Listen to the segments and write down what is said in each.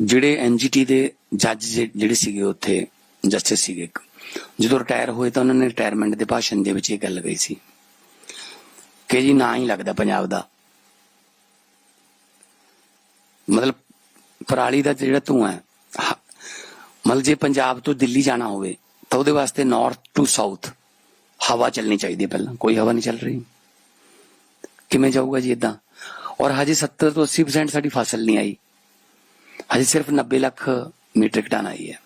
ਜਿਹੜੇ ਐਨਜੀਟੀ ਦੇ ਜੱਜ ਜਿਹੜੇ ਸੀਗੇ ਉੱਥੇ ਜਸਟਿਸ ਸੀਗੇ ਇੱਕ, ਜਦੋਂ ਰਿਟਾਇਰ ਹੋਏ ਤਾਂ ਉਹਨਾਂ ਨੇ ਰਿਟਾਇਰਮੈਂਟ ਦੇ ਭਾਸ਼ਣ ਦੇ ਵਿੱਚ ਇਹ ਗੱਲ ਕਹੀ ਸੀ ਕਿ ਜੀ ਨਾ ਹੀ ਲੱਗਦਾ ਪੰਜਾਬ ਦਾ। ਮਤਲਬ ਪਰਾਲੀ ਦਾ ਜਿਹੜਾ ਧੂਆਂ ਹੈ ਮਤਲਬ ਜੇ ਪੰਜਾਬ ਤੋਂ ਦਿੱਲੀ ਜਾਣਾ ਹੋਵੇ ਤਾਂ ਉਹਦੇ ਵਾਸਤੇ ਨਾਰਥ ਟੂ ਸਾਊਥ ਹਵਾ ਚੱਲਣੀ ਚਾਹੀਦੀ ਪਹਿਲਾਂ ਕੋਈ ਹਵਾ ਨਹੀਂ ਚੱਲ ਰਹੀ। ਕਿਵੇਂ ਜਾਊਗਾ ਜੀ ਇਦਾਂ ਔਰ ਹਜੇ 70 ਤੋਂ 80% ਸਾਡੀ ਫਸਲ ਨਹੀਂ ਆਈ। ਹਜੇ ਸਿਰਫ 90 ਲੱਖ ਮੀਟ੍ਰਿਕ ਟਨ ਆਈ ਹੈ।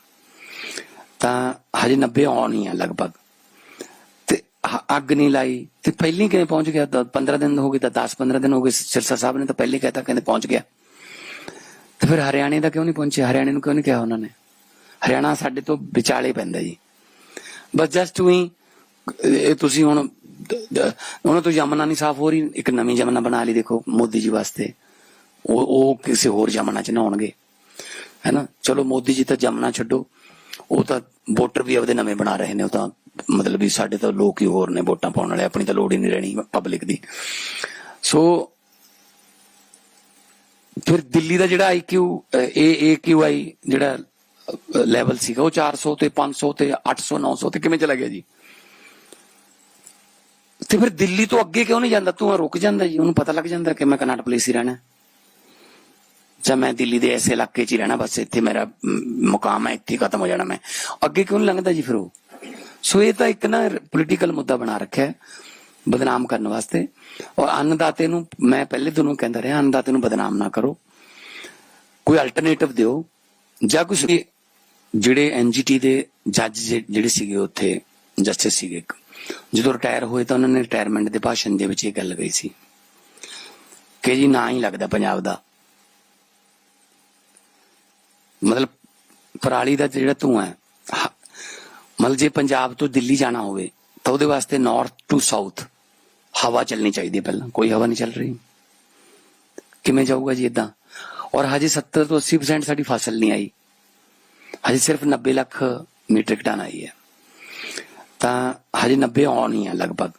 ਤਾਂ ਹਜੇ 90 ਆਉਣੀ ਹੈ ਲਗਭਗ। ਤੇ ਅੱਗ ਨਹੀਂ ਲਾਈ। ਤੇ ਪਹਿਲੀ ਕਿਵੇਂ ਪਹੁੰਚ ਗਿਆ? ਤਾਂ 15 ਦਿਨ ਹੋ ਗਏ ਤਾਂ 10 15 ਦਿਨ ਹੋ ਗਏ। ਸਿਰਸਾ ਸਾਹਿਬ ਨੇ ਤਾਂ ਪਹਿਲੇ ਕਹਿਤਾ, ਕਹਿੰਦੇ ਪਹੁੰਚ ਗਿਆ। ਤੇ ਫਿਰ ਹਰਿਆਣੇ ਦਾ ਕਿਉਂ ਨਹੀਂ ਪਹੁੰਚਿਆ? ਹਰਿਆਣੇ ਨੂੰ ਕਿਉਂ ਨਹੀਂ ਕਿਹਾ ਉਹਨਾਂ ਨੇ? ਹਰਿਆਣਾ ਸਾਡੇ ਤੋਂ ਵਿਚਾਲੇ ਪੈਂਦਾ ਜੀ। ਬਸ ਜਸਟ ਵੀ ਇਹ ਤੁਸੀਂ ਹੁਣ ਦ- ਉਹਨਾਂ ਤੋਂ ਯਮਨਾ ਨਹੀਂ ਸਾਫ਼ ਹੋ ਰਹੀ। ਇੱਕ ਨਵੀਂ ਯਮਨਾ ਬਣਾ ਲਈ ਦੇਖੋ ਮੋਦੀ ਜੀ ਵਾਸਤੇ। ਉਹ ਉਹ ਕਿਸੇ ਹੋਰ ਯਮਨਾ ਚ ਨਾ ਨਹਾਉਣਗੇ। ਹੈਨਾ? ਚਲੋ ਮੋਦੀ ਜੀ ਤਾਂ ਯਮਨਾ ਛੱਡੋ। ਉਹ ਤਾਂ ਵੋਟਰ ਵੀ ਆਪਦੇ ਨਵੇਂ ਬਣਾ ਰਹੇ ਨੇ। ਉਹ ਤਾਂ ਮਤਲਬ ਵੀ ਸਾਡੇ ਤਾਂ ਲੋਕ ਹੀ ਹੋਰ ਨੇ ਵੋਟਾਂ ਪਾਉਣ ਵਾਲੇ। ਆਪਣੀ ਤਾਂ ਲੋੜ ਹੀ ਨਹੀਂ ਰਹਿਣੀ ਪਬਲਿਕ ਦੀ। ਸੋ ਫਿਰ ਦਿੱਲੀ ਦਾ ਜਿਹੜਾ ਆਈਕਿਊ ਏਏਕਿਊਆਈ ਜਿਹੜਾ ਲੈਵਲ ਸੀਗਾ, ਉਹ 400 ਤੇ 500 ਤੇ 800 900 ਤੇ ਕਿਵੇਂ ਚਲਾ ਗਿਆ ਜੀ? ਤੇ ਫਿਰ ਦਿੱਲੀ ਤੋਂ ਅੱਗੇ ਕਿਉਂ ਨਹੀਂ ਜਾਂਦਾ? ਤੂੰ ਰੁਕ ਜਾਂਦਾ ਜੀ। ਉਹਨੂੰ ਪਤਾ ਲੱਗ ਜਾਂਦਾ ਕਿ ਮੈਂ ਕਨਾਟ ਪਲੇਸ ਹੀ ਰਹਿਣਾ। ਜਾਂ ਮੈਂ ਦਿੱਲੀ ਦੇ ਐਸੇ ਇਲਾਕੇ 'ਚ ਹੀ ਰਹਿਣਾ ਬਸ ਇੱਥੇ ਮੇਰਾ ਮੁਕਾਮ ਹੈ ਇੱਥੇ ਖਤਮ ਹੋ ਜਾਣਾ ਮੈਂ। ਅੱਗੇ ਕਿਉਂ ਨਹੀਂ ਲੰਘਦਾ ਜੀ ਫਿਰ ਉਹ? ਸੋ ਇਹ ਤਾਂ ਇੱਕ ਨਾ ਪੋਲੀਟੀਕਲ ਮੁੱਦਾ ਬਣਾ ਰੱਖਿਆ ਹੈ ਬਦਨਾਮ ਕਰਨ ਵਾਸਤੇ। ਔਰ ਅੰਨਦਾਤੇ ਨੂੰ ਮੈਂ ਪਹਿਲੇ ਤੁਹਾਨੂੰ ਕਹਿੰਦਾ ਰਿਹਾ ਅੰਨਦਾਤੇ ਨੂੰ ਬਦਨਾਮ ਨਾ ਕਰੋ। ਕੋਈ ਅਲਟਰਨੇਟਿਵ ਦਿਓ ਜਾਂ ਕੁਝ ਜਿਹੜੇ ਐਨਜੀਟੀ ਦੇ ਜੱਜ ਜਿਹੜੇ ਸੀਗੇ ਉੱਥੇ ਜਸਟਿਸ ਸੀਗੇ ਇੱਕ, ਜਦੋਂ ਰਿਟਾਇਰ ਹੋਏ ਤਾਂ ਉਹਨਾਂ ਨੇ ਰਿਟਾਇਰਮੈਂਟ ਦੇ ਭਾਸ਼ਣ ਦੇ ਵਿੱਚ ਇਹ ਗੱਲ ਕਹੀ ਸੀ। ਕਿ ਜੀ ਨਾ ਹੀ ਲੱਗਦਾ ਪੰਜਾਬ ਦਾ। ਮਤਲਬ ਪਰਾਲੀ ਦਾ ਜਿਹੜਾ ਧੂਆਂ ਹੈ ਮਤਲਬ ਜੇ ਪੰਜਾਬ ਤੋਂ ਦਿੱਲੀ ਜਾਣਾ ਹੋਵੇ, ਤਾਂ ਉਹਦੇ ਵਾਸਤੇ ਨਾਰਥ ਟੂ ਸਾਊਥ ਹਵਾ ਚੱਲਣੀ ਚਾਹੀਦੀ ਹੈ ਪਹਿਲਾਂ, ਕੋਈ ਹਵਾ ਨਹੀਂ ਚੱਲ ਰਹੀ। ਕਿਵੇਂ ਜਾਊਗਾ ਜੀ ਇਦਾਂ ਔਰ ਹਜੇ 70 ਤੋਂ 80% ਸਾਡੀ ਫਸਲ ਨਹੀਂ ਆਈ। ਹਜੇ ਸਿਰਫ 90 ਲੱਖ ਮੀਟ੍ਰਿਕ ਟਨ ਆਈ ਹੈ। ਤਾਂ ਹਜੇ 90 ਆਉਣੀ ਹੈ ਲਗਭਗ।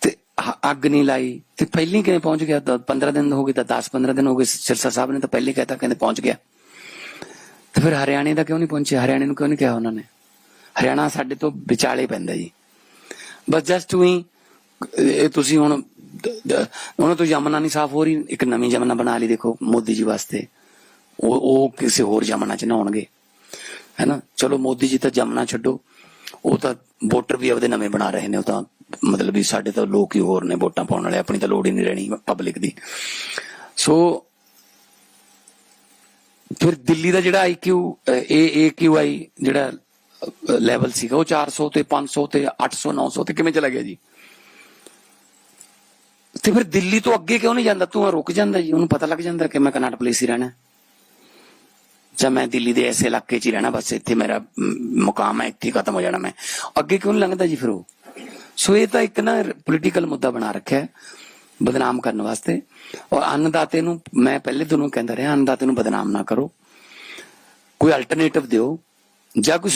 ਤੇ ਅੱਗ ਨਹੀਂ ਲਾਈ। ਤੇ ਪਹਿਲੀ ਕਿਵੇਂ ਪਹੁੰਚ ਗਿਆ? ਤਾਂ 15 ਦਿਨ ਹੋ ਗਏ ਤਾਂ 10 15 ਦਿਨ ਹੋ ਗਏ। ਸਿਰਸਾ ਸਾਹਿਬ ਨੇ ਤਾਂ ਪਹਿਲੇ ਕਹਿਤਾ, ਕਹਿੰਦੇ ਪਹੁੰਚ ਗਿਆ। ਤੇ ਫਿਰ ਹਰਿਆਣੇ ਦਾ ਕਿਉਂ ਨਹੀਂ ਪਹੁੰਚਿਆ? ਹਰਿਆਣੇ ਨੂੰ ਕਿਉਂ ਨਹੀਂ ਕਿਹਾ ਉਹਨਾਂ ਨੇ? ਹਰਿਆਣਾ ਸਾਡੇ ਤੋਂ ਵਿਚਾਲੇ ਪੈਂਦਾ ਜੀ। ਬਸ ਜਸਟ ਵੀ ਇਹ ਤੁਸੀਂ ਹੁਣ ਉਹਨਾਂ ਤੋਂ ਯਮਨਾ ਨਹੀਂ ਸਾਫ਼ ਹੋ ਰਹੀ, ਇੱਕ ਨਵੀਂ ਯਮਨਾ ਬਣਾ ਲਈ ਦੇਖੋ ਮੋਦੀ ਜੀ ਵਾਸਤੇ। ਉਹ ਉਹ ਕਿਸੇ ਹੋਰ ਯਮਨਾ ਚ ਨਹਾਉਣਗੇ। ਹੈਨਾ? ਚਲੋ ਮੋਦੀ ਜੀ ਤਾਂ ਯਮਨਾ ਛੱਡੋ। ਉਹ ਤਾਂ ਵੋਟਰ ਵੀ ਆਪਦੇ ਨਵੇਂ ਬਣਾ ਰਹੇ ਨੇ, ਉਹ ਤਾਂ ਮਤਲਬ ਵੀ ਸਾਡੇ ਤਾਂ ਲੋਕ ਹੀ ਹੋਰ ਨੇ ਵੋਟਾਂ ਪਾਉਣ ਵਾਲੇ, ਆਪਣੀ ਤਾਂ ਲੋੜ ਹੀ ਨਹੀਂ ਰਹਿਣੀ ਪਬਲਿਕ ਦੀ। ਸੋ ਫਿਰ ਦਿੱਲੀ ਦਾ ਜਿਹੜਾ ਆਈਕਿਊ ਏਏਕਿਊਆਈ ਜਿਹੜਾ ਲੈਵਲ ਸੀਗਾ, ਉਹ 400 ਤੇ 500 ਤੇ 800 900 ਤੇ ਕਿਵੇਂ ਚਲਾ ਗਿਆ ਜੀ? ਤੇ ਫਿਰ ਦਿੱਲੀ ਤੋਂ ਅੱਗੇ ਕਿਉਂ ਨਹੀਂ ਜਾਂਦਾ? ਤੂੰ ਰੁਕ ਜਾਂਦਾ ਜੀ, ਉਹਨੂੰ ਪਤਾ ਲੱਗ ਜਾਂਦਾ ਕਿ ਮੈਂ ਕਨਾਟ ਪਲੇਸ ਹੀ ਰਹਿਣਾ। ਜਾਂ ਮੈਂ ਦਿੱਲੀ ਦੇ ਐਸੇ ਇਲਾਕੇ 'ਚ ਹੀ ਰਹਿਣਾ, ਬਸ ਇੱਥੇ ਮੇਰਾ ਮੁਕਾਮ ਹੈ, ਇੱਥੇ ਖਤਮ ਹੋ ਜਾਣਾ ਮੈਂ। ਅੱਗੇ ਕਿਉਂ ਨਹੀਂ ਲੰਘਦਾ ਜੀ ਫਿਰ ਉਹ? ਸੋ ਇਹ ਤਾਂ ਇੱਕ ਨਾ ਪੋਲੀਟੀਕਲ ਮੁੱਦਾ ਬਣਾ ਰੱਖਿਆ। ਬਦਨਾਮ ਕਰਨ ਵਾਸਤੇ। ਔਰ ਅੰਨਦਾਤੇ ਨੂੰ, ਮੈਂ ਪਹਿਲੇ ਤੁਹਾਨੂੰ ਕਹਿੰਦਾ ਰਿਹਾ, ਅੰਨਦਾਤੇ ਨੂੰ ਬਦਨਾਮ ਨਾ ਕਰੋ। ਕੋਈ ਅਲਟਰਨੇਟਿਵ ਦਿਓ, ਜਾਂ ਕੁਝ